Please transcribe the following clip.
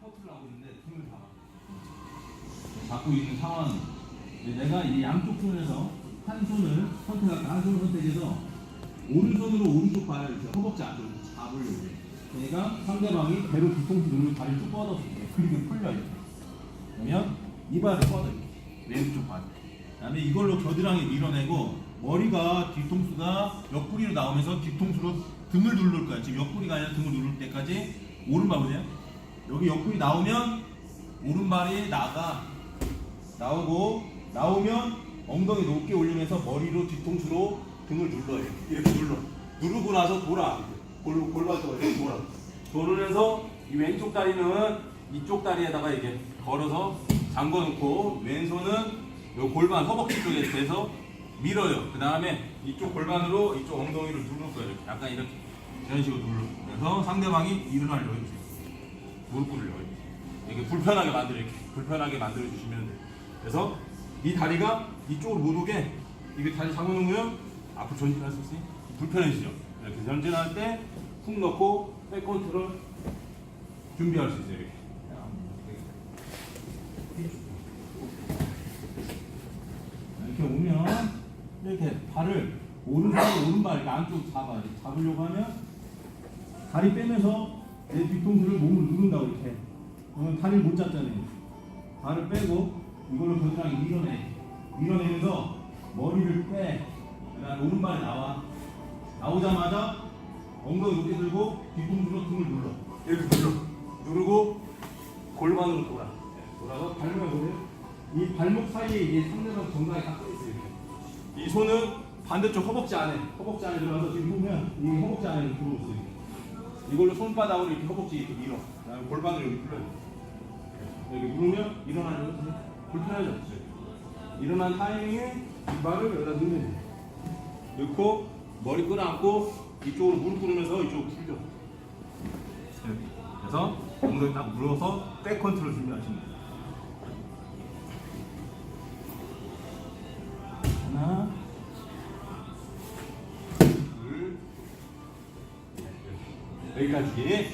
퍼트를 하고 있는데 등을 잡아. 잡고 있는 상황. 내가 이 양쪽 손에서 한 손을 선택할까 한 손을 선택해서 오른손으로 오른쪽 발을 허벅지 안쪽으로 잡으려고 해. 그러니까 상대방이 배로 뒤통수 누르고 다리를 쭉 뻗어서 그리고 풀려 이렇게. 그러면 이 발을 뻗어 이렇게 왼쪽 발. 그다음에 이걸로 겨드랑이 밀어내고 머리가 뒤통수가 옆구리로 나오면서 뒤통수로 등을 누를 거야. 지금 옆구리가 아니라 등을 누를 때까지 오른발 보세요. 여기 옆구리 나오면 오른발이 나가 나오고 나오면 엉덩이 높게 올리면서 머리로 뒤통수로 등을 눌러요. 이렇게 눌러. 누르고 나서 돌아. 골, 골반쪽으로 이렇게 돌아. 돌으면서 이 왼쪽 다리는 이쪽 다리에다가 이렇게 걸어서 잠궈 놓고 왼손은 요 골반 허벅지 쪽에 대서 밀어요. 그 다음에 이쪽 골반으로 이쪽 엉덩이를 누를 거예요. 약간 이렇게. 이런 식으로 눌러. 그래서 상대방이 일어나려고 해주세요. 무릎 꿇으려고 해요. 이렇게 불편하게 만들어 이렇게 불편하게 만들어 주시면 돼요. 그래서 이 다리가 이쪽으로 못 오게 이게 다리 잡아놓으면 앞으로 전진할 수 있으니 불편해지죠. 이렇게 전진할 때 훅 넣고 백 컨트롤 준비할 수 있어요. 이렇게. 이렇게 오면 이렇게 발을 오른발 오른발 안쪽 잡아 잡으려고 하면 다리 빼면서 내 뒤통수를 몸을 누른다고 이렇게. 그러면 다리를 못 잡잖아요 발을 빼고 이걸로 겨드랑이 밀어내. 밀어내면서 머리를 빼. 그다음에 오른발이 나와. 나오자마자 엉덩이 높게 들고 뒤통수로 등을 눌러. 이렇게 눌러. 누르고 골반으로 돌아. 돌아서 발목을 보세요 이 발목 사이에 이게 상대방 정강이 딱 들어있어요 이렇게. 이 손은 반대쪽 허벅지 안에 허벅지 안에 들어가서 지금 보면 이 허벅지 안에 들어오고 있어요 이걸로 손바닥으로 이렇게 허벅지 이렇게 밀어. 그다음에 골반을 여기 풀어요. 여기 누르면 일어나는 거 불편하지 않죠? 일어난 타이밍에 이 발을 여기다 넣으면 돼요. 넣고 머리 끌어안고 이쪽으로 무릎 꿇으면서 이쪽으로 풀죠. 그래서 엉덩이 딱 눌러서 백 컨트롤 준비하시면 돼요. 하나, 여기까지.